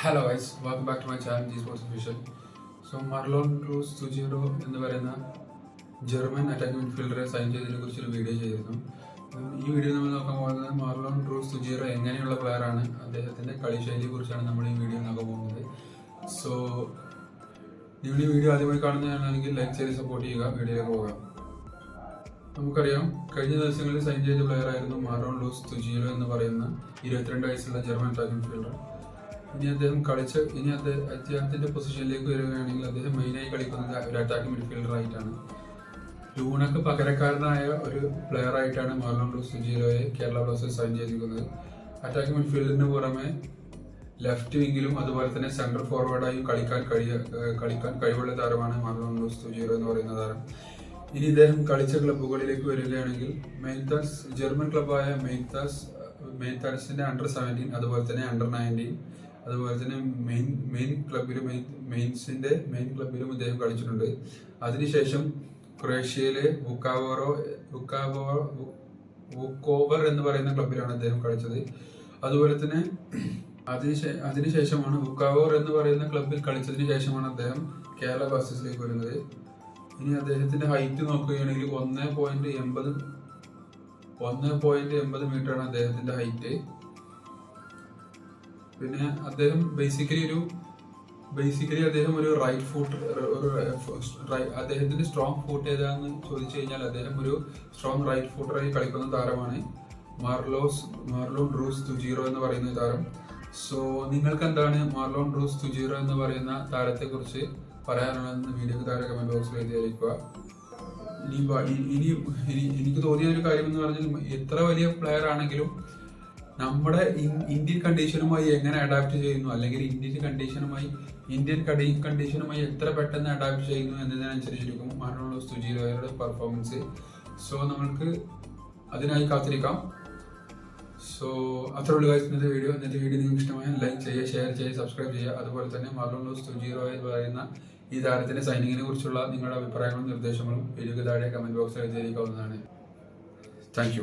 Hello guys welcome back to my channel G sports official so Marlon Roos Trujillo എന്ന് പറയുന്ന German attacking ഫീൽഡറെ sign ചെയ്തതിനെ കുറിച്ചൊരു video ചെയ്തിരുന്നു ഈ വീഡിയോ നമ്മൾ നോക്കാൻ പോകുന്നത് മർലോൺ ക്രൂസ് സുജീറോ എങ്ങനെയുള്ള പ്ലെയറാണ് ആണ് അദ്ദേഹത്തിന്റെ കളിശൈലിയെ കുറിച്ചാണ് നമ്മൾ ഈ വീഡിയോ നോക്കാൻ പോകുന്നത്. സോ നിങ്ങൾ ഈ വീഡിയോ ആദ്യമായി കാണുന്നതാണെങ്കിൽ ലൈക്ക് ചെയ്ത് സപ്പോർട്ട് ചെയ്യുക വീഡിയോയിലേക്ക് പോകാം നമുക്കറിയാം കഴിഞ്ഞ ദിവസങ്ങളിൽ സൈൻ ചെയ്ത പ്ലെയർ ആയിരുന്നു മാറോൺ ലൂസ് തുജീലോ എന്ന് പറയുന്ന ഇരുപത്തിരണ്ട് വയസ്സുള്ള ജർമ്മൻ ടാക്കിംഗ് മിഡ്ഫീൽഡർ ഇനി അദ്ദേഹം കളിച്ച ഇനി അദ്ദേഹം അദ്ദേഹത്തിന്റെ പൊസിഷനിലേക്ക് വരികയാണെങ്കിൽ അദ്ദേഹം മെയിനായി കളിക്കുന്നത് ഒരു അറ്റാക്കിംഗ് മിഡ്ഫീൽഡർ ആയിട്ടാണ്. ലൂണക്ക് പകരക്കാരനായ ഒരു പ്ലെയർ ആയിട്ടാണ് മാർലോൺ സുജീലോയെ കേരള ബ്ലാസ്റ്റേഴ്സ് സൈൻ ചെയ്തിരിക്കുന്നത്. അറ്റാക്കിംഗ് മിഡ്ഫീൽഡിന് പുറമെ ലെഫ്റ്റ് വിങ്ങിലും അതുപോലെ തന്നെ സെൻട്രൽ ഫോർവേഡായും കളിക്കാൻ കഴിയ കളിക്കാൻ കഴിവുള്ള താരമാണ് മാർലോൺ സുജീലോ എന്ന് പറയുന്ന താരം. ഇനി ഇദ്ദേഹം കളിച്ച ക്ലബ്ബുകളിലേക്ക് വരികയാണെങ്കിൽ മെയിൻതാസ് ജർമ്മൻ ക്ലബ്ബായ മെയിൻതാസ് മെയിൻതാസിന്റെ അണ്ടർ സെവന്റീൻ അതുപോലെ തന്നെ അണ്ടർ നയന്റീൻ അതുപോലെ തന്നെ മെയിൻ മെയിൻ ക്ലബിലും മെയിൻ മെയിൻ ക്ലബിലും ഇദ്ദേഹം കളിച്ചിട്ടുണ്ട്. അതിനുശേഷം ക്രൊയേഷ്യയിലെ ബുക്കാവോറോ ബുക്കാവോ ബുക്കോവർ എന്ന് പറയുന്ന ക്ലബിലാണ് അദ്ദേഹം കളിച്ചത്. അതുപോലെ തന്നെ അതിനുശേഷം അതിനുശേഷമാണ് ബുക്കാവോർ എന്ന് പറയുന്ന ക്ലബിൽ കളിച്ചതിന് ശേഷമാണ് അദ്ദേഹം കേരള ബ്ലാസ്റ്റേഴ്സിലേക്ക് വരുന്നത്. ഇനി അദ്ദേഹത്തിന്റെ ഹൈറ്റ് നോക്കുകയാണെങ്കിൽ ഒന്ന് പോയിന്റ് എൺപത് ഒന്ന് പോയിന്റ് എൺപത് മീറ്റർ ആണ് അദ്ദേഹത്തിന്റെ ഹൈറ്റ് പിന്നെ അദ്ദേഹം ബേസിക്കലി ഒരു ബേസിക്കലി അദ്ദേഹം ഒരു റൈറ്റ് ഫുട്ട് അദ്ദേഹത്തിന്റെ സ്ട്രോങ് ഫുട്ട് ഏതാന്ന് ചോദിച്ചു കഴിഞ്ഞാൽ അദ്ദേഹം ഒരു സ്ട്രോങ് റൈറ്റ് ഫുട്ടറായി കളിക്കുന്ന താരമാണ് മാർലോസ് മാർലോൺ റൂസ് തുജീറോ എന്ന് പറയുന്ന താരം. സോ നിങ്ങൾക്ക് എന്താണ് മാർലോൺ റൂസ് തുജീറോ എന്ന് പറയുന്ന താരത്തെ കുറിച്ച് പറയാനുള്ളതെന്ന് വീഡിയോക്ക് താഴെ കമന്റ് ബോക്സിൽ എഴുതി അറിയിക്കുക. ഇനി ഇനി- എനിക്ക് തോന്നിയ ഒരു കാര്യം എന്ന് പറഞ്ഞാൽ എത്ര വലിയ പ്ലെയർ ആണെങ്കിലും നമ്മുടെ ഇന്ത്യൻ കണ്ടീഷനുമായി എങ്ങനെ അഡാപ്റ്റ് ചെയ്യുന്നു? അല്ലെങ്കിൽ ഇന്ത്യൻ കണ്ടീഷനുമായി ഇന്ത്യൻ കടി- കണ്ടീഷനുമായി എത്ര പെട്ടെന്ന് അഡാപ്റ്റ് ചെയ്യുന്നു എന്നതിനനുസരിച്ചിരിക്കും മാറ്റമുള്ള സുജീരയുടെ പെർഫോമൻസ് സോ നമ്മൾക്ക് അതിനായി കാത്തിരിക്കാം. സോ അത്ര ഉള്ളു ഇന്നത്തെ വീഡിയോ ഇന്നത്തെ വീഡിയോ നിങ്ങൾക്ക് ഇഷ്ടമായ ലൈക്ക് ചെയ്യുക ഷെയർ ചെയ്യുക സബ്സ്ക്രൈബ് ചെയ്യുക. അതുപോലെ തന്നെ മാർലോൺ സുജീറോ എന്ന് പറയുന്ന ഈ താരത്തിന്റെ സൈനിങ്ങിനെ കുറിച്ചുള്ള നിങ്ങളുടെ അഭിപ്രായങ്ങളും നിർദ്ദേശങ്ങളും വീഡിയോക്ക് താഴെ കമന്റ് ബോക്സിൽ എഴുതിയിരിക്കാവുന്നതാണ്. Thank you